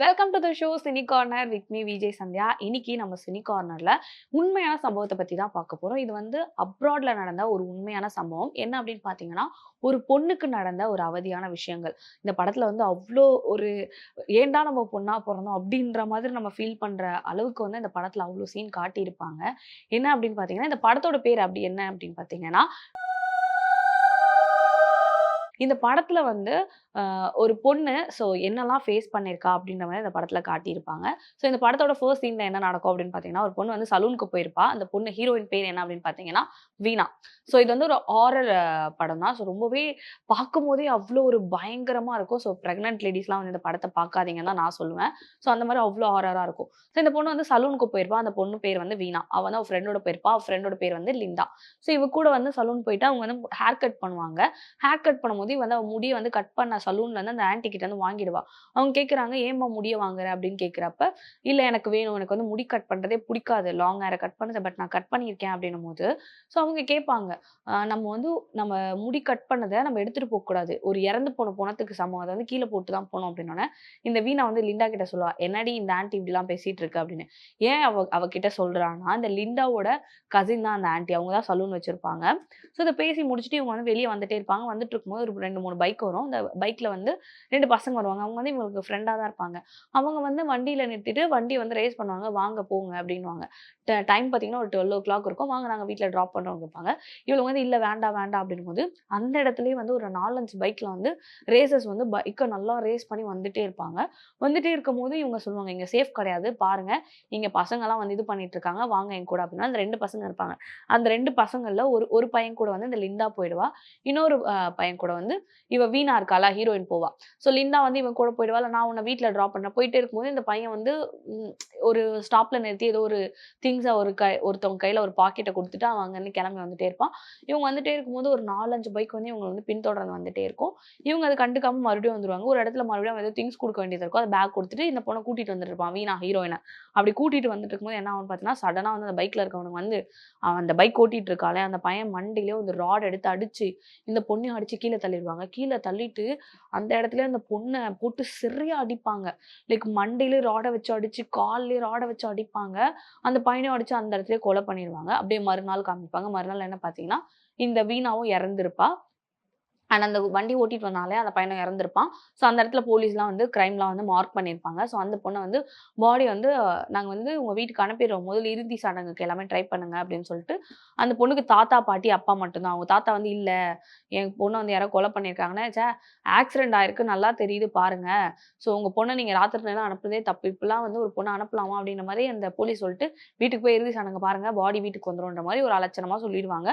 Welcome to the show cine corner with me Vijay Sandhya. இன்னைக்கு நம்ம cine கார்னர்ல உண்மையான சம்பவத்தை பத்தி தான் பார்க்க போறோம். இது வந்து அப்ராட்ல நடந்த ஒரு உண்மையான சம்பவம். என்ன அப்படின்னு பாத்தீங்கன்னா ஒரு பொண்ணுக்கு நடந்த ஒரு அவதியான விஷயங்கள். இந்த படத்துல வந்து அவ்வளோ ஒரு ஏன்டா நம்ம பொண்ணா பிறந்தோம் அப்படின்ற மாதிரி நம்ம ஃபீல் பண்ற அளவுக்கு வந்து இந்த படத்துல அவ்வளோ சீன் காட்டியிருப்பாங்க. என்ன அப்படின்னு பாத்தீங்கன்னா இந்த படத்தோட பேர் அப்படி என்ன அப்படின்னு பாத்தீங்கன்னா இந்த படத்துல வந்து ஒரு பொண்ணு ஸோ என்னெல்லாம் ஃபேஸ் பண்ணியிருக்கா? அப்படின்ற மாதிரி இந்த படத்துல காட்டியிருப்பாங்க. ஸோ இந்த படத்தோட ஃபர்ஸ்ட் சீன்ல என்ன நடக்கும் அப்படின்னு பார்த்தீங்கன்னா ஒரு பொண்ணு வந்து சலூனுக்கு போயிருப்பா. அந்த பொண்ணு ஹீரோயின் பேர் என்ன அப்படின்னு பார்த்தீங்கன்னா வீணா. ஸோ இது வந்து ஒரு ஆரல் படம் தான். ஸோ ரொம்பவே பார்க்கும்போதே அவ்வளோ ஒரு பயங்கரமா இருக்கும். ஸோ ப்ரெக்னென்ட் லேடிஸ்லாம் வந்து இந்த படத்தை பார்க்காதீங்கன்னு தான் நான் சொல்லுவேன். ஸோ அந்த மாதிரி அவ்வளோ ஹாரராக இருக்கும். ஸோ இந்த பொண்ணு வந்து சலூனுக்கு போயிருப்பா. அந்த பொண்ணு பேர் வந்து வீணா. அவ வந்து அவள் ஃப்ரெண்டோட போயிருப்பா. அவள் ஃப்ரெண்டோட பேர் வந்து லிந்தா ஸோ இவ கூட வந்து சலூன் போயிட்டு அவங்க வந்து ஹேர் கட் பண்ணுவாங்க. ஹேர் கட் பண்ணும்போது இவ வந்து அவ முடியை வந்து கட் பண்ண சலூன்ல இருந்து அந்த ஆன்டி கிட்ட வந்து வாங்கிடுவா. அவங்க கேட்குறாங்க ஏம்மா முடிய வாங்குற? அப்படின்னு கேட்குறப்ப இல்லை எனக்கு வேணும். எனக்கு வந்து முடி கட் பண்ணுறதே பிடிக்காது. லாங் ஹேரை கட் பண்ணதை பட் நான் கட் பண்ணியிருக்கேன். அப்படின்னும் போது ஸோ அவங்க கேட்பாங்க நம்ம வந்து நம்ம முடி கட் பண்ணதை நம்ம எடுத்துட்டு போகக்கூடாது ஒரு இறந்து போன போனத்துக்கு சமம். அதை வந்து கீழே போட்டு தான் போனோம் அப்படின்னோடனே இந்த வீணா வந்து லிண்டா கிட்ட சொல்லுவா என்னடி இந்த ஆன்டி இப்படிலாம் பேசிட்டு இருக்கு? அப்படின்னு. ஏன் அவ அவகிட்ட சொல்றான்னா இந்த லிண்டாவோட கசின் தான் அந்த ஆன்டி அவங்க தான் சலூன் வச்சிருப்பாங்க. ஸோ இதை பேசி முடிச்சுட்டு இவங்க வந்து வெளியே வந்துட்டே இருப்பாங்க. வந்துட்டு இருக்கும்போது ஒரு ரெண்டு மூணு பைக் வரும். அந்த பைக்கில் வந்து ரெண்டு பசங்க வருவாங்க. அவங்க வந்து இவங்களுக்கு ஃப்ரெண்டாக தான் இருப்பாங்க. அவங்க வந்து வண்டியில் நிறுத்திட்டு வண்டி வந்து ரேஸ் பண்ணுவாங்க. வாங்க போங்க அப்படின்னுவாங்க. டைம் பார்த்தீங்கன்னா ஒரு டுவெல் ஓ கிளாக் இருக்கும். வாங்க நாங்கள் வீட்டில் ட்ராப் பண்ணுறோம் கேட்பாங்க. இவங்க வந்து இல்லை வேண்டாம் வேண்டாம் அப்படின்னும் போது அந்த இடத்துலயே வந்து ஒரு நாலஞ்சு பைக்கில் வந்து ரேசஸ் வந்து பைக்கை நல்லா ரேஸ் பண்ணி வந்துட்டே இருப்பாங்க. வந்துட்டே இருக்கும் போது இவங்க சொல்லுவாங்க இங்கே சேஃப் கிடையாது. பாருங்கள் இங்கே பசங்களாம் வந்து இது பண்ணிட்டு இருக்காங்க. வாங்க என் கூட அப்படின்னா அந்த ரெண்டு பசங்க இருப்பாங்க. அந்த ரெண்டு பசங்களில் ஒரு ஒரு பையன் கூட வந்து இந்த லிந்தா போயிடுவா. இன்னொரு பையன் கூட வந்து இவ வீணா இருக்காளா? ஹீரோயின் போவா. ஸோ லிண்டா வந்து இவன் கூட போயிடுவா. நான் உன்னை வீட்டில் ட்ராப் பண்ண போயிட்டே இருக்கும்போது இந்த பையன் வந்து ஒரு ஸ்டாப்ல நிறுத்தி ஏதோ ஒரு திங்ஸை ஒரு கை ஒருத்தவங்க கையில ஒரு பாக்கெட்டை கொடுத்துட்டு அவன் அங்கேருந்து கிளம்பி வந்துட்டே இருப்பான். இவங்க வந்துட்டே இருக்கும்போது ஒரு நாலஞ்சு பைக் வந்து இவங்க வந்து பின்தொடர்ந்து வந்துட்டே இருக்கும். இவங்க அதை கண்டுக்காம மறுபடியும் வந்துருவாங்க. ஒரு இடத்துல மறுபடியும் ஏதோ திங்ஸ் கொடுக்க வேண்டியது இருக்கும். அதை பேக் கொடுத்துட்டு இந்த பொண்ணை கூட்டிட்டு வந்துட்டு இருப்பான் வீணா ஹீரோயினை அப்படி கூட்டிட்டு வந்துட்டு இருக்கும்போது என்ன ஆகும் பார்த்தீங்கன்னா சடனாக வந்து அந்த பைக்ல இருக்கவனுக்கு வந்து அந்த பைக் ஓட்டிட்டு இருக்காளே அந்த பையன் மண்டிலேயே வந்து ராட் எடுத்து அடிச்சு இந்த பொண்ணையும் அடிச்சு கீழே தள்ளிடுவாங்க கீழே தள்ளிட்டு அந்த இடத்துல அந்த பொண்ணை போட்டு சரியா அடிப்பாங்க. லைக் மண்டையிலே ராடை வச்சு அடிச்சு கால்லயே ராடை வச்சு அடிப்பாங்க. அந்த பையனையும் அடிச்சு அந்த இடத்துல கொலை பண்ணிடுவாங்க அப்படியே மறுநாள் காமிப்பாங்க. மறுநாள் என்ன பார்த்தீங்கன்னா இந்த வீணாவும் இறந்திருப்பா. அண்ட் அந்த வண்டி ஓட்டிட்டு வந்தாலே அந்த பையனை இறந்துருப்பான். ஸோ அந்த இடத்துல போலீஸ்லாம் வந்து கிரைம்லாம் வந்து மார்க் பண்ணியிருப்பாங்க. ஸோ அந்த பொண்ணை வந்து பாடி வந்து நாங்கள் வந்து உங்கள் வீட்டுக்கு அனுப்பிடுறோம். முதல்ல இறுதி சடங்குக்கு எல்லாமே ட்ரை பண்ணுங்க அப்படின்னு சொல்லிட்டு அந்த பொண்ணுக்கு தாத்தா பாட்டி அப்பா மட்டும்தான். அவங்க தாத்தா வந்து இல்லை. என் பொண்ணை வந்து யாரோ கொலை பண்ணியிருக்காங்கன்னா சே ஆக்சிடென்ட் ஆயிருக்கு. நல்லா தெரியுது பாருங்க. ஸோ உங்கள் பொண்ணை நீங்கள் ராத்திரி நேரம் அனுப்புறதே தப்பு. இப்பெல்லாம் வந்து ஒரு பொண்ணை அனுப்பலாமா அப்படின்ற மாதிரி அந்த போலீஸ் சொல்லிட்டு வீட்டுக்கு போய் இறுதி சடங்கு பாருங்க பாடி வீட்டுக்கு வந்துடும்ன்ற மாதிரி ஒரு அலட்சணமாக சொல்லிடுவாங்க.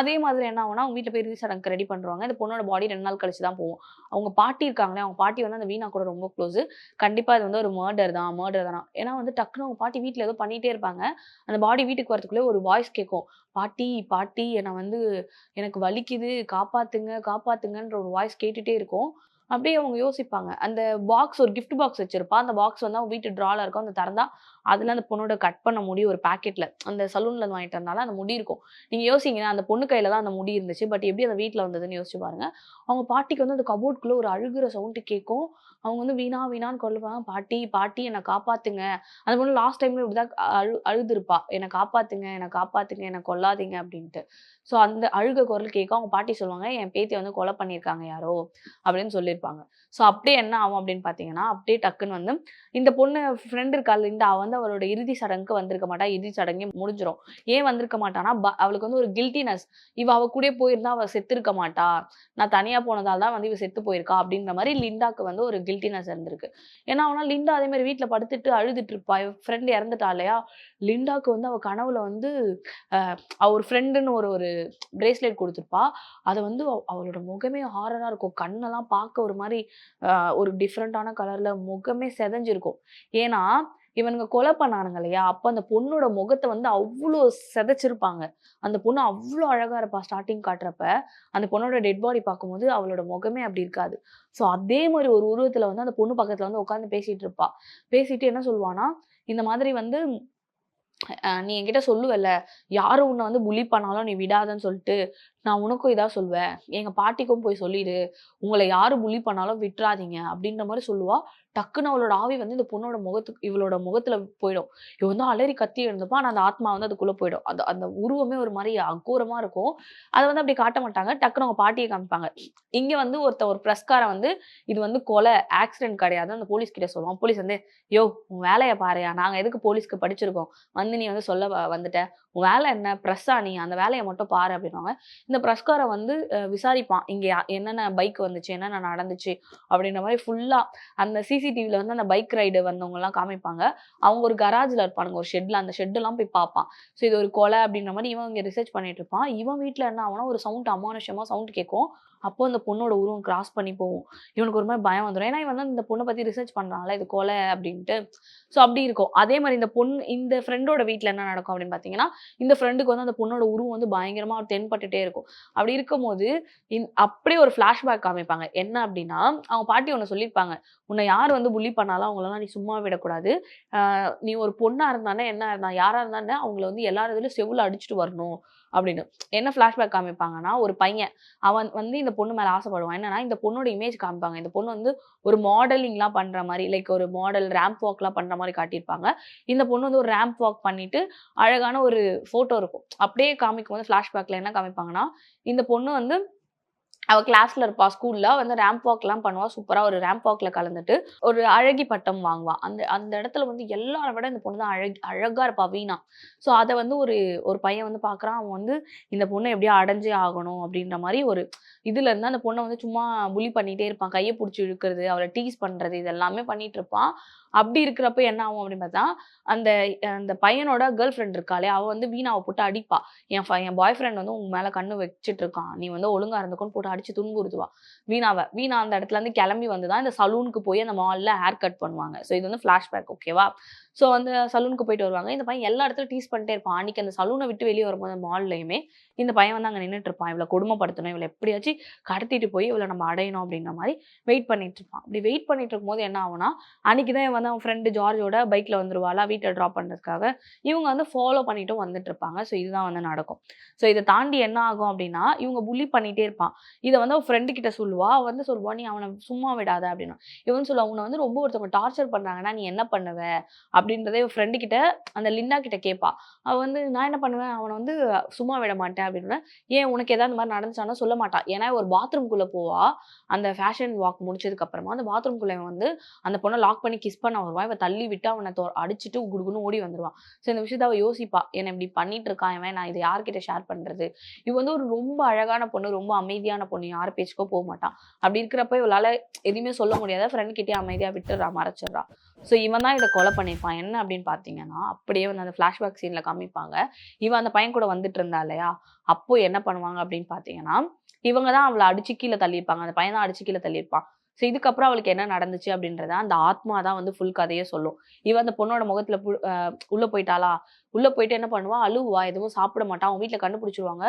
அதே மாதிரி என்ன ஆகும்னா அவங்க வீட்டில் போய் இறுதி சடங்கு ரெடி பண்ணுறாங்க இந்த பொண்ணோட பாடி ரெண்டு நாள் கழிச்சு தான் போகும். அவங்க பாட்டி இருக்காங்களே அவங்க பாட்டி வந்து அந்த வீணா கூட ரொம்ப க்ளோஸ் கண்டிப்பாக இது வந்து ஒரு மர்டர் தான் மர்டர் தான்? ஏன்னா வந்து டக்குன்னு அவங்க பாட்டி வீட்டில் ஏதோ பண்ணிகிட்டே இருப்பாங்க. அந்த பாடி வீட்டுக்கு வரதுக்குள்ளே ஒரு வாய்ஸ் கேட்கும். பாட்டி பாட்டி என்னை வந்து எனக்கு வலிக்குது காப்பாத்துங்க காப்பாத்துங்கன்ற ஒரு வாய்ஸ் கேட்டுட்டே இருக்கும். அப்படியே அவங்க யோசிப்பாங்க. அந்த பாக்ஸ் ஒரு கிஃப்ட் பாக்ஸ் வச்சிருப்பா. அந்த பாக்ஸ் வந்து அவங்க வீட்டு ட்ரால இருக்கும். அந்த திறந்தா அதுல அந்த பொண்ணோட கட் பண்ண முடி ஒரு பாக்கெட்ல அந்த சலூன்ல வாங்கிட்டு இருந்தாலும் அந்த முடி இருக்கும். நீங்க யோசிங்கன்னா அந்த பொண்ணு கையில தான் அந்த முடி இருந்துச்சு. பட் எப்படி அந்த வீட்டில் வந்ததுன்னு யோசிச்சு பாருங்க. அவங்க பாட்டிக்கு வந்து அந்த கபோர்ட்குள்ள ஒரு அழுகுற சவுண்டு கேட்கும். அவங்க வந்து வீணா வீணான்னு கொள்ளுவாங்க பாட்டி பாட்டி என்னை காப்பாத்துங்க. அந்த பொண்ணு லாஸ்ட் டைம்ல இப்படிதான் அழு அழுதுருப்பா. என்னை காப்பாத்துங்க என்னை காப்பாத்துங்க என்னை கொல்லாதீங்க அப்படின்ட்டு. ஸோ அந்த அழுக குரல் கேட்கும் அவங்க பாட்டி சொல்லுவாங்க என் பேத்தியை வந்து கொலை பண்ணியிருக்காங்க யாரோ? அப்படின்னு சொல்லி சொல்லியிருப்பாங்க. ஸோ அப்படியே என்ன ஆகும் அப்படின்னு பார்த்தீங்கன்னா அப்படியே டக்குன்னு வந்து இந்த பொண்ணு ஃப்ரெண்டு இருக்காள் இந்த அவ வந்து அவளோட இறுதி சடங்குக்கு வந்திருக்க மாட்டா இறுதி சடங்கே முடிஞ்சிடும் ஏன் வந்திருக்க மாட்டானா அவளுக்கு வந்து ஒரு கில்ட்டினஸ் இவ அவ கூட போயிருந்தா அவ செத்துருக்க மாட்டா. நான் தனியா போனதால் தான் வந்து இவ செத்து போயிருக்கா அப்படின்ற மாதிரி லிண்டாக்கு வந்து ஒரு கில்ட்டினஸ் இருந்திருக்கு. ஏன்னா அவனா லிண்டா அதே மாதிரி வீட்டில் படுத்துட்டு அழுதுட்டு இருப்பா. ஃப்ரெண்ட் இறந்துட்டா இல்லையா? லிண்டாக்கு வந்து அவ கனவுல வந்து அவர் ஃப்ரெண்டுன்னு ஒரு ஒரு பிரேஸ்லெட் கொடுத்துருப்பா. அதை வந்து அவளோட முகமே ஹாரராக இருக்கும். கண்ணெல்லாம் பார்க்க ஒரு மாதிரி ஒரு டிஃப்ரெண்ட்டான கலரில் முகமே செதஞ்சிருக்கும். ஏன்னா இவனுங்க கொலை பண்ணானுங்க இல்லையா? அப்போ அந்த பொண்ணோட முகத்தை வந்து அவ்வளோ செதைச்சிருப்பாங்க. அந்த பொண்ணு அவ்வளோ அழகாக இருப்பா ஸ்டார்டிங் காட்டுறப்ப. அந்த பொண்ணோட டெட் பாடி பார்க்கும்போது அவளோட முகமே அப்படி இருக்காது. ஸோ அதே மாதிரி ஒரு உருவத்தில் வந்து அந்த பொண்ணு பக்கத்தில் வந்து உட்காந்து பேசிகிட்டு இருப்பா. பேசிட்டு என்ன சொல்லுவானா இந்த மாதிரி வந்து நீ என்கிட்ட சொல்லுவல்ல யாரும் உன்னை வந்து புலி பண்ணாலும் நீ விடாதன்னு சொல்லிட்டு நான் உனக்கும் இதா சொல்வேன் எங்க பாட்டிக்கும் போய் சொல்லிடு. உங்களை யாரு புலி பண்ணாலும் விட்டுறாதீங்க அப்படின்ற மாதிரி சொல்லுவா. டக்குன்னு அவளோட ஆவி வந்து இந்த பொண்ணோட முகத்துக்கு இவளோட முகத்துல போயிடும். இவ வந்து அலறி கத்தி எழுந்தப்போ ஆனா அந்த ஆத்மா வந்து அதுக்குள்ள போயிடும். அந்த அந்த உருவமே ஒரு மாதிரி அகோரமா இருக்கும். அதை வந்து அப்படி காட்ட மாட்டாங்க. டக்குன்னு அவங்க பாட்டியை காமிப்பாங்க. இங்க வந்து ஒருத்த ஒரு பிரஸ்காரன் வந்து இது வந்து கொலை ஆக்சிடென்ட் கிடையாது. அந்த போலீஸ் கிட்ட சொல்லுவான். போலீஸ் வந்து யோ உன் வேலையை பாருயா நாங்க எதுக்கு போலீஸ்க்கு படிச்சிருக்கோம்? வந்து நீ வந்து சொல்ல வ- வந்துட்ட. உன் வேலை என்ன? ப்ரெஸ்ஸா நீ அந்த வேலையை மட்டும் பாரு அப்படின்னாங்க இந்த ப்ரெஸ்காரை வந்து விசாரிப்பான். இங்கே என்னென்ன பைக் வந்துச்சு? என்னென்ன நடந்துச்சு? அப்படின்ற மாதிரி ஃபுல்லாக அந்த சிசிடிவியில் வந்து அந்த பைக் ரைடு வந்தவங்கலாம் காமிப்பாங்க. அவங்க ஒரு கராஜில் இருப்பானுங்க ஒரு ஷெட்டில் அந்த ஷெட்டெல்லாம் போய் பார்ப்பான். ஸோ இது ஒரு கொலை அப்படின்ற மாதிரி இவன் இங்கே ரிசர்ச் பண்ணிட்டு இருப்பான். இவன் வீட்டில் என்ன ஆகும்னா ஒரு சவுண்ட் அமானுஷமாக சவுண்ட் கேட்கும். அப்போ அந்த பொண்ணோட உருவம் கிராஸ் பண்ணி போகும். இவனுக்கு ஒரு மாதிரி பயம் வந்துடும் ஏன்னா இவன் வந்து இந்த பொண்ணை பற்றி ரிசர்ச் பண்றான்ல இது கொலை அப்படின்ட்டு. ஸோ அப்படி இருக்கும். அதே மாதிரி இந்த பொண்ணு இந்த ஃப்ரெண்டோட வீட்டில் என்ன நடக்கும் அப்படின்னு பார்த்தீங்கன்னா இந்த ஃப்ரெண்டுக்கு வந்து அந்த பொண்ணோட உருவம் வந்து பயங்கரமா தென்பட்டுட்டே இருக்கும். அப்படி இருக்கும்போது இந் அப்படியே ஒரு ஃப்ளாஷ்பேக் காமிப்பாங்க. என்ன அப்படின்னா அவங்க பாட்டி ஒன்று சொல்லியிருப்பாங்க. உன்னை யார் வந்து புள்ளி பண்ணாலும் அவங்களெல்லாம் நீ சும்மா விடக்கூடாது. நீ ஒரு பொண்ணாக இருந்தானே என்ன இருந்தா யாராக இருந்தானே அவங்கள வந்து எல்லா இதுலையும் செவில் அடிச்சுட்டு வரணும். அப்படின்னு. என்ன ஃப்ளாஷ்பேக் காமிப்பாங்கன்னா ஒரு பையன் அவன் வந்து இந்த பொண்ணு மேலே ஆசைப்படுவான். என்னன்னா இந்த பொண்ணோட இமேஜ் காமிப்பாங்க. இந்த பொண்ணு வந்து ஒரு மாடலிங்லாம் பண்ணுற மாதிரி லைக் ஒரு மாடல் ரேம்ப் வாக்லாம் பண்ணுற மாதிரி காட்டியிருப்பாங்க. இந்த பொண்ணு வந்து ஒரு ரேம்ப் வாக் பண்ணிட்டு அழகான ஒரு ஃபோட்டோ இருக்கும். அப்படியே காமிக்கும் போது ஃப்ளாஷ்பேக்கில் என்ன காமிப்பாங்கன்னா இந்த பொண்ணு வந்து அவ கிளாஸ்ல இருப்பா ஸ்கூல்ல வந்து ரேம்ப் வாக்லாம் பண்ணுவா. சூப்பரா ஒரு ரேம்ப் வாக்ல கலந்துட்டு ஒரு அழகி பட்டம் வாங்குவா. அந்த அந்த இடத்துல வந்து எல்லாரை விட இந்த பொண்ணு தான் அழகி அழகா இருப்பா வீணா. ஸோ அதை வந்து ஒரு ஒரு பையன் வந்து பாக்குறான் அவன் வந்து இந்த பொண்ணை எப்படியோ அடைஞ்சே ஆகணும் அப்படின்ற மாதிரி ஒரு இதுல இருந்து அந்த பொண்ணை வந்து சும்மா புலி பண்ணிட்டே இருப்பான். கையை பிடிச்சி இழுக்கிறது அவளை டீஸ் பண்றது இது எல்லாமே பண்ணிட்டு இருப்பான். அப்படி இருக்கிறப்ப என்ன ஆகும் அப்படின்னு பார்த்தா அந்த அந்த பையனோட கேர்ள் ஃப்ரெண்ட் இருக்காளே அவள் வந்து வீணாவை போட்டு அடிப்பா. என் என் பாய் ஃப்ரெண்ட் வந்து உங்க மேலே கண்ணு வச்சிட்டு இருக்கான். நீ வந்து ஒழுங்காக இருந்துக்கோன்னு போட்டு அடிச்சு துன்புறுத்துவா. வீணாவை வீணா அந்த இடத்துல இருந்து கிளம்பி வந்து தான் இந்த சலூனுக்கு போய் அந்த மால்ல ஹேர் கட் பண்ணுவாங்க. ஸோ இது வந்து ஃப்ளாஷ்பேக் ஓகேவா ஸோ அந்த சலூனுக்கு போயிட்டு வருவாங்க. இந்த பையன் எல்லா இடத்துலையும் டீஸ் பண்ணிட்டே இருப்பான். அன்னைக்கு அந்த சலூனை விட்டு வெளியே வரும்போது மால்லையுமே இந்த பையன் வந்து அங்கே நின்றுட்டு இருப்பான். இவளை கொடுமைப்படுத்தணும் இவளை எப்படியாச்சும் கடத்திட்டு போய் இவளை நம்ம அடையணும் அப்படின்ற மாதிரி வெயிட் பண்ணிட்டு இருப்பான். அப்படி வெயிட் பண்ணிட்டு இருக்கும்போது என்ன ஆகும்னா அன்னைக்கு தான் இவன் வந்து அவன் ஃப்ரெண்டு ஜார்ஜோட பைக்கில் வந்துருவாளா வீட்டை ட்ராப் பண்ணுறதுக்காக இவங்க வந்து ஃபாலோ பண்ணிட்டும் வந்துட்டு இருப்பாங்க. ஸோ இதுதான் வந்து நடக்கும். ஸோ இதை தாண்டி என்ன ஆகும் அப்படின்னா இவங்க புள்ளி பண்ணிட்டே இருப்பான். இதை வந்து அவன் ஃப்ரெண்டு கிட்ட சொல்லுவா. வந்து சொல்லுவா நீ அவனை சும்மா விடாத அப்படின்னு. இவன் சொல்லுவா அவனை வந்து ரொம்ப ஒருத்தவங்க டார்ச்சர் பண்ணுறாங்கன்னா நீ என்ன பண்ணுவ? அப்படின்றதே ஃப்ரெண்டு கிட்ட அந்த லிண்டா கிட்ட கேட்பா அவ வந்து நான் என்ன பண்ணுவேன்? அவனை வந்து சும்மா விட மாட்டேன் அப்படின்னு ஏன் உனக்கு ஏதாவது இந்த மாதிரி நடந்துச்சானா சொல்ல மாட்டான் ஏன்னா ஒரு பாத்ரூம்குள்ளே போவா. அந்த ஃபேஷன் வாக் முடிச்சதுக்கு அப்புறமா அந்த பாத்ரூம்குள்ளே வந்து அந்த பொண்ணை லாக் பண்ணி கிஸ் பண்ண வருவான் இவன் தள்ளி விட்டு அவனை தொ- அடிச்சிட்டு குடுகுன்னு ஓடி வந்துடுவான் ஸோ இந்த விஷயத்த அவள் யோசிப்பா. என்னை இப்படி பண்ணிட்டு இருக்கான் இவன்? நான் இதை யார்கிட்ட ஷேர் பண்ணுறது இவ வந்து ஒரு ரொம்ப அழகான பொண்ணு ரொம்ப அமைதியான பொண்ணு. யார் பேச்சுக்கோ போக மாட்டான் அப்படி இருக்கிறப்ப இவளால் எதுவுமே சொல்ல முடியாத ஃப்ரெண்ட் கிட்டே அமைதியாக விட்டுறா மறைச்சிடுறா. ஸோ இவன் தான் இதை கொலை பண்ணியிருப்பான். என்ன அப்படின்னு பார்த்தீங்கன்னா அப்படியே வந்து அந்த ஃப்ளாஷ்பேக் சீனில் காமிப்பாங்க. இவன் அந்த பையன் கூட வந்துட்டு இருந்தா இல்லையா? அப்போ என்ன பண்ணுவாங்க அப்படின்னு பார்த்தீங்கன்னா இவங்க தான் அவளை அடிச்சு கீழே தள்ளியிருப்பாங்க. அந்த பையன் தான் அடிச்சு கீழே தள்ளியிருப்பான். ஸோ இதுக்கப்புறம் அவளுக்கு என்ன நடந்துச்சு அப்படின்றத அந்த ஆத்மா தான் வந்து ஃபுல் கதையே சொல்லும். இவன் அந்த பொண்ணோட முகத்தில் உள்ளே போயிட்டாளா? உள்ளே போயிட்டு என்ன பண்ணுவா? அழுவா. எதுவும் சாப்பிட மாட்டான் அவன் வீட்டில் கண்டுபிடிச்சிருவாங்க.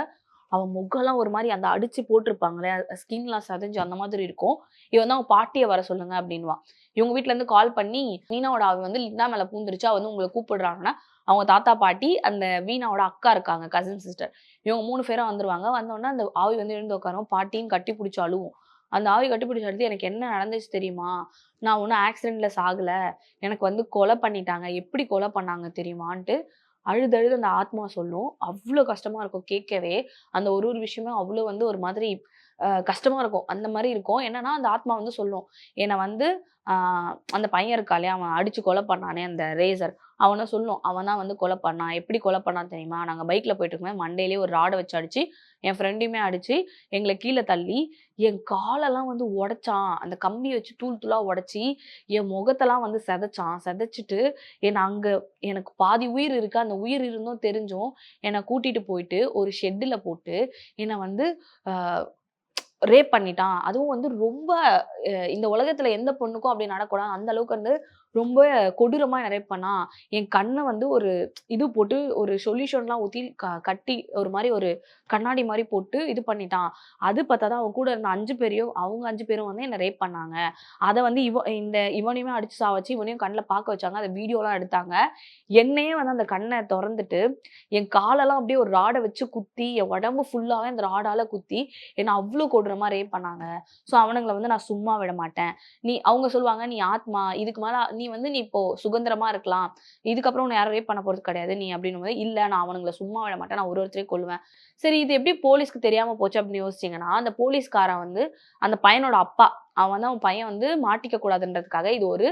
அவன் முகம்லாம் ஒரு மாதிரி அந்த அடிச்சு போட்டிருப்பாங்களே ஸ்கின்லாம் சதஞ்சு அந்த மாதிரி இருக்கும். இவன் தான் அவன் பாட்டியை வர சொல்லுங்க அப்படின்வான் இவங்க வீட்டுல இருந்து கால் பண்ணி மீனாவோட அவ வந்து லிண்டா மேல பூந்துருச்சு அவ வந்து உங்களை கூப்பிடுறாங்கன்னா அவங்க தாத்தா பாட்டி அந்த வீணாவோட அக்கா இருக்காங்க கசின் சிஸ்டர் இவங்க மூணு பேரும் வந்துருவாங்க. வந்தோடனே அந்த ஆவி வந்து எழுந்து உட்காரும் பாட்டியும் கட்டி பிடிச்சி அழுவும். அந்த ஆவி கட்டி பிடிச்சி அழுது எனக்கு என்ன நடந்துச்சு தெரியுமா? நான் ஒன்றும் ஆக்சிடென்ட்ல சாகல. எனக்கு வந்து கொலை பண்ணிட்டாங்க. எப்படி கொலை பண்ணாங்க தெரியுமான்ட்டு அழுதழுது அந்த ஆத்மா சொல்லும். அவ்வளோ கஷ்டமா இருக்கும் கேட்கவே. அந்த ஒரு ஒரு விஷயமும் அவ்வளோ வந்து ஒரு மாதிரி கஷ்டமாக இருக்கும். அந்த மாதிரி இருக்கும். என்னன்னா அந்த ஆத்மா வந்து சொல்லும். என்னை வந்து அந்த பையன் இருக்காளே அவன் அடிச்சு கொலை பண்ணானே அந்த ரேசர் அவனை சொல்லும். அவன் தான் வந்து கொலை பண்ணான் எப்படி கொலை பண்ணான் தெரியுமா? நாங்கள் பைக்கில் போயிட்டு இருக்கும்போது மண்டையிலே ஒரு ராடை வச்சு அடிச்சு என் ஃப்ரெண்டையுமே அடிச்சு எங்களை கீழே தள்ளி என் காலெல்லாம் வந்து உடைச்சான். அந்த கம்பி வச்சு தூள் தூளாக உடைச்சி என் முகத்தெல்லாம் வந்து செதைச்சான். செதைச்சிட்டு என்னை அங்கே எனக்கு பாதி உயிர் இருக்கு. அந்த உயிர் இருந்தும் தெரிஞ்சும் என்னை கூட்டிகிட்டு போயிட்டு ஒரு ஷெட்டில் போட்டு என்னை வந்து ரேப் பண்ணிட்டான். அதுவும் வந்து ரொம்ப இந்த உலகத்துல எந்த பொண்ணுக்கும் அப்படி நடக்கூடாது அந்த அளவுக்கு வந்து ரொம்ப கொடூரமாக என்ன பண்ணா என் கண்ணை வந்து ஒரு இது போட்டு ஒரு சொல்யூஷன்லாம் ஊற்றி க கட்டி ஒரு மாதிரி ஒரு கண்ணாடி மாதிரி போட்டு இது பண்ணிட்டான். அது பார்த்தா தான் அவன் கூட இருந்த அஞ்சு பேரையும் அவங்க அஞ்சு பேரும் வந்து என்னை ரேப் பண்ணாங்க. அதை வந்து இவ இந்த இவனையுமே அடிச்சு சாவச்சு, இவனையும் கண்ணில் பார்க்க வச்சாங்க. அதை வீடியோலாம் எடுத்தாங்க. என்னையே வந்து அந்த கண்ணை திறந்துட்டு என் காலெல்லாம் அப்படியே ஒரு ராடை வச்சு குத்தி, என் உடம்பு ஃபுல்லாகவே அந்த ராடால குத்தி, என்னை அவ்வளோ கொடூரமாக ரேப் பண்ணாங்க. ஸோ அவனுங்களை வந்து நான் சும்மா விட மாட்டேன். நீ அவங்க சொல்லுவாங்க, "நீ ஆத்மா. இதுக்கு மேலே நீ வந்து நீ இப்போ சுதந்திரமா இருக்கலாம். இதுக்கப்புறம் உன்ன யாரும் ரேப் பண்ண போறது கிடையாது நீ" அப்படின்னும்போது, இல்லை நான் அவனுங்களை சும்மா விட மாட்டேன். நான் ஒரு ஒருத்தரையும் கொள்வேன் சரி இது எப்படி போலீஸ்க்கு தெரியாம போச்சு அப்படின்னு யோசிச்சீங்கன்னா, அந்த போலீஸ்காரன் வந்து அந்த பையனோட அப்பா. அவன் வந்து அவன் பையன் வந்து மாட்டிக்க கூடாதுன்றதுக்காக இது ஒரு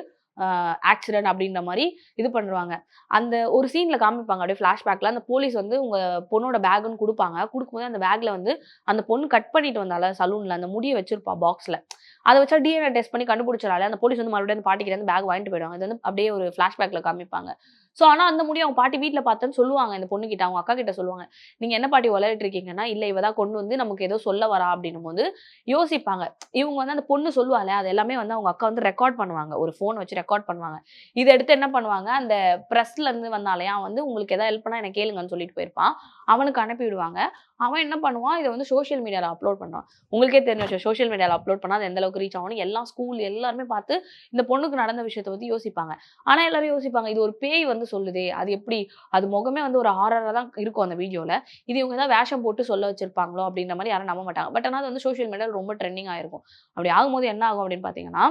ஆக்சிடென்ட் அப்படின்ற மாதிரி இது பண்ணுவாங்க. அந்த ஒரு சீனில் காமிப்பாங்க அப்படியே ஃப்ளாஷ்பேக்கில் அந்த போலீஸ் வந்து உங்கள் பொண்ணோட பேக்குன்னு கொடுப்பாங்க கொடுக்கும்போது அந்த பேக்கில் வந்து அந்த பொண்ணு கட் பண்ணிட்டு வந்தால சலூனில் அந்த முடியை வச்சுருப்பா பாக்ஸில் அதை வச்சா டிஎன்ஏ டெஸ்ட் பண்ணி கண்டுபிடிச்சிடலாம்ல. அந்த போலீஸ் வந்து மறுபடியும் அந்த பேக் வாங்கிட்டு போயிடுவாங்க. இது வந்து அப்படியே ஒரு ஃபிளாஷ்பேக்ல காமிப்பாங்க. ஸோ ஆனால் அந்த முடிய அவங்க பாட்டி வீட்டில் பார்த்தேன்னு சொல்லுவாங்க இந்த பொண்ணுகிட்ட. அவங்க அக்கா கிட்ட சொல்லுவாங்க. நீங்கள் என்ன பாட்டி உளறிட்டு இருக்கீங்கன்னா?" இல்லை இவ தான் கொண்டு வந்து நமக்கு ஏதோ சொல்ல வரா" அப்படின்னும்போது யோசிப்பாங்க. இவங்க வந்து அந்த பொண்ணு சொல்லுவாள் அது எல்லாமே வந்து அவங்க அக்கா வந்து ரெக்கார்ட் பண்ணுவாங்க. ஒரு ஃபோன் வச்சு ரெக்கார்ட் பண்ணுவாங்க. இதை எடுத்து என்ன பண்ணுவாங்க, அந்த ப்ரெஸ்லேருந்து இருந்து அவன் வந்து "உங்களுக்கு எதாவது ஹெல்ப் பண்ணால் என்ன கேளுங்கன்னு" சொல்லிட்டு போயிருப்பான். அவனுக்கு அனுப்பி விடுவாங்க. அவன் என்ன பண்ணுவான், இதை வந்து சோஷியல் மீடியாவில் அப்லோட் பண்ணுவான். உங்களுக்கே தெரிஞ்ச விஷயம். மீடியாவில் அப்லோட் பண்ணால் அது எந்த அளவுக்கு ரீச் ஆகணும் எல்லா ஸ்கூல் எல்லாருமே பார்த்து இந்த பொண்ணுக்கு நடந்த விஷயத்தை பற்றி யோசிப்பாங்க. ஆனால் எல்லாரும் யோசிப்பாங்க, இது ஒரு பேய் வந்து சொல்லுதே, அது எப்படி? அது முகமே வந்து ஒரு ஹாரரா தான் இருக்கும் அந்த வீடியோல. இது இவங்க தான் வேஷம் போட்டு சொல்ல வச்சிருப்பாங்களோ அப்படின்ற மாதிரி யாரும் நம்ப மாட்டாங்க. பட் ஆனால் அது வந்து சோஷியல் மீடியாவில் ரொம்ப ட்ரெண்டிங் ஆயிருக்கும். அப்படி ஆகும்போது என்ன ஆகும் அப்படின்னு பார்த்தீங்கன்னா,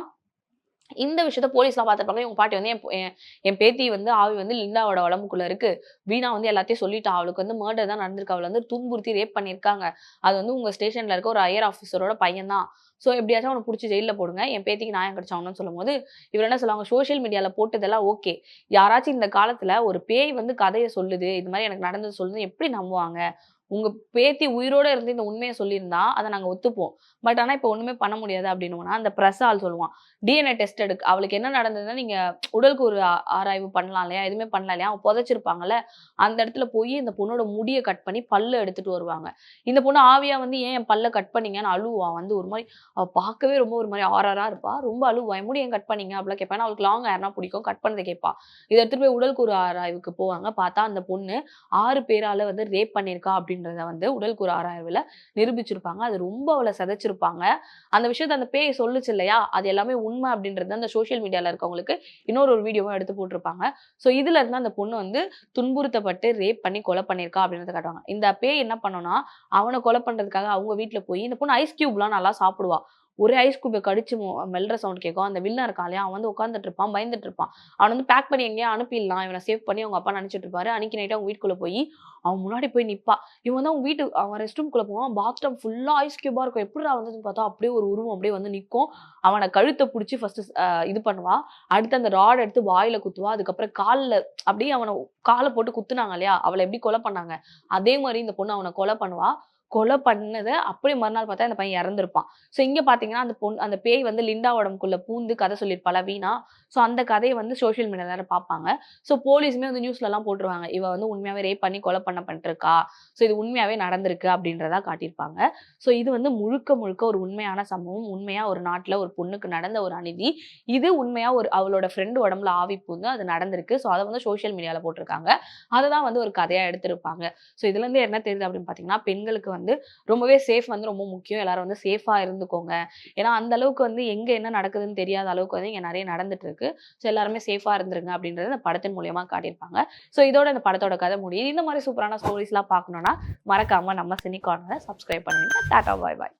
இந்த விஷயத்த போலீஸ்லாம் பார்த்துருப்பாங்க. இவங்க பாட்டி வந்து என் என் பேத்தி வந்து ஆவி வந்து லிண்டாவோட உடம்புக்குள்ள இருக்கு. வீணா வந்து எல்லாத்தையும் சொல்லிட்டா. அவளுக்கு வந்து மர்டர் தான் நடந்திருக்கு. அவள வந்து துன்புறுத்தி ரேப் பண்ணியிருக்காங்க. அது வந்து உங்க ஸ்டேஷன்ல இருக்க ஒரு ஐயர் ஆஃபீஸரோட பையன் தான். ஸோ எப்படியாச்சும் அவனை பிடிச்சி ஜெயிலில் போடுங்க. என் பேத்திக்கு நியாயம் கிடைச்சவனு சொல்லும்போது, இவரு என்ன சொல்லுவாங்க, சோஷியல் மீடியாவில் போட்டதெல்லாம் ஓகே. யாராச்சும் இந்த காலத்தில் ஒரு பேய் வந்து கதையை சொல்லுது. இது மாதிரி எனக்கு நடந்தது சொல்லுது எப்படி நம்புவாங்க? உங்க பேத்தி உயிரோட இருந்து இந்த உண்மையை சொல்லியிருந்தா, அதை நாங்க ஒத்துப்போம். பட் ஆனா இப்ப ஒண்ணுமே பண்ண முடியாது அப்படின்னா அந்த பிரசால் சொல்லுவான். டிஎன்ஏ டெஸ்ட் எடுக்கு அவளுக்கு என்ன நடந்ததுன்னா, நீங்க உடலுக்கு ஒரு ஆராய்வு பண்ணலாம் இல்லையா? எதுவுமே பண்ணலாம் இல்லையா? அவன் புதைச்சிருப்பாங்கல்ல, அந்த இடத்துல போய் இந்த பொண்ணோட முடிய கட் பண்ணி பல்ல எடுத்துட்டு வருவாங்க. இந்த பொண்ணு ஆவியா வந்து ஏன் என் பல்ல கட் பண்ணீங்கன்னு அழுவா. வந்து ஒரு மாதிரி அவ பார்க்கவே ரொம்ப ஒரு மாதிரி ஆறாரா இருப்பா. ரொம்ப அழுவா. என் ஏன் கட் பண்ணீங்க? அப்படிலாம் கேட்பா. அவளுக்கு லாங் ஹேர்னா பிடிக்கும். கட் பண்ணதை கேட்பா. இதை எடுத்துட்டு போய் உடலுக்கு ஒரு ஆராய்வுக்கு போவாங்க. பார்த்தா அந்த பொண்ணு ஆறு பேரால வந்து ரேப் பண்ணியிருக்கா அப்படின்றத வந்து உடல் கூறு ஆராய்வுல நிரூபிச்சிருப்பாங்க. அது ரொம்ப அவள சதைச்சிருப்பாங்க அந்த விஷயத்த அந்த பேய் சொல்லுச்சு இல்லையா? அது எல்லாமே உண்மை அப்படின்றது அந்த சோசியல் மீடியால இருக்கவங்களுக்கு இன்னொரு ஒரு வீடியோவும் எடுத்து போட்டிருப்பாங்க. ஸோ இதுல இருந்து அந்த பொண்ணு வந்து துன்புறுத்தப்பட்டு ரேப் பண்ணி கொலை பண்ணியிருக்கா அப்படின்றத காட்டுவாங்க. இந்த பேய் என்ன பண்ணோம்னா அவன கொலை பண்றதுக்காக அவங்க வீட்டில் போய் இந்த பொண்ணு ஐஸ் கியூப்லாம் நல்லா சாப்பிடுவா. ஒரே ஐஸ் கியூப கடிச்சு மெல்ற சவுண்ட் கேட்கும். அந்த வில்லன் இருக்கான் இல்லையா? அவன் வந்து உட்காந்துட்டு இருப்பான். பயந்துட்டு இருப்பான். அவன் வந்து பேக் பண்ணி எங்கேயா அனுப்பிடலாம். இவனை சேவ் பண்ணி அவங்க அப்பா நினைச்சிட்டு இருப்பாரு. அன்னைக்கு நைட்டு அவங்க வீட்டுக்குள்ள போய் அவன் முன்னாடி போய் நிப்பா. இவன் வந்து அவங்க வீட்டு அவன் ரெஸ்ட் ரூம்குள்ளே போவான். பாத்ரூம் ஃபுல்லாக ஃபுல்லா ஐஸ் கியூபா இருக்கும். எப்படி வந்ததுன்னு பார்த்தா அப்படியே ஒரு உருவம் அப்படியே வந்து நிற்கும் அவனை கழுத்தை பிடிச்சி ஃபர்ஸ்ட் இது பண்ணுவா. அடுத்து அந்த ராட் எடுத்து வாயில குத்துவா. அதுக்கப்புறம் காலில் அப்படியே அவனை காலை போட்டு குத்துனாங்க இல்லையா? அவளை எப்படி கொலை பண்ணாங்க? அதே மாதிரி இந்த பொண்ணு அவனை கொலை பண்ணுவா. கொலை பண்ணதை அப்படியே மறுநாள் பார்த்தா அந்த பையன் இறந்துருப்பான் ஸோ இங்கே பார்த்தீங்கன்னா, அந்த பொண் அந்த பேய் வந்து லிண்டா உடம்புக்குள்ளே பூந்து கதை சொல்லியிருப்பாள் வீணா. ஸோ அந்த கதையை வந்து சோஷியல் மீடியால எல்லாரும் பார்ப்பாங்க. ஸோ போலீஸுமே வந்து நியூஸ்லலாம் போட்டுருவாங்க. இவ வந்து உண்மையாகவே ரேப் பண்ணி கொலை பண்ண பண்ணிருக்கா. ஸோ இது உண்மையாகவே நடந்திருக்கு அப்படின்றதா காட்டியிருப்பாங்க. ஸோ இது வந்து முழுக்க முழுக்க ஒரு உண்மையான சம்பவம். உண்மையாக ஒரு நாட்டில் ஒரு பொண்ணுக்கு நடந்த ஒரு அநீதி. இது உண்மையாக ஒரு அவளோட ஃப்ரெண்டு உடம்புல ஆவி பூந்து அது நடந்திருக்கு. ஸோ அதை வந்து சோஷியல் மீடியாவில் போட்டிருக்காங்க. அதை தான் வந்து ஒரு கதையாக எடுத்திருப்பாங்க. ஸோ இதுலேருந்து என்ன தெரியுது அப்படின்னு பார்த்தீங்கன்னா, பெண்களுக்கு வந்து ரொம்பவே சேஃப் வந்து ரொம்ப முக்கியம். எல்லாரும் வந்து சேஃபாக இருந்துக்கோங்க. ஏன்னா அந்த அளவுக்கு வந்து எங்க என்ன நடக்குதுன்னு தெரியாத அளவுக்கு வந்து இங்க நிறைய நடந்துட்டு இருக்கு. ஸோ எல்லாருமே சேஃபாக இருந்துருங்க அப்படின்றத இந்த படத்தின் மூலியமா காட்டியிருப்பாங்க. ஸோ இதோட இந்த படத்தோட கதை முடியுது. இந்த மாதிரி சூப்பரான ஸ்டோரிஸ்லாம் பார்க்கணும்னா, மறக்காம நம்ம சினி கார்னரை சப்ஸ்கிரைப் பண்ணுங்க டாட்டா பாய் பாய்.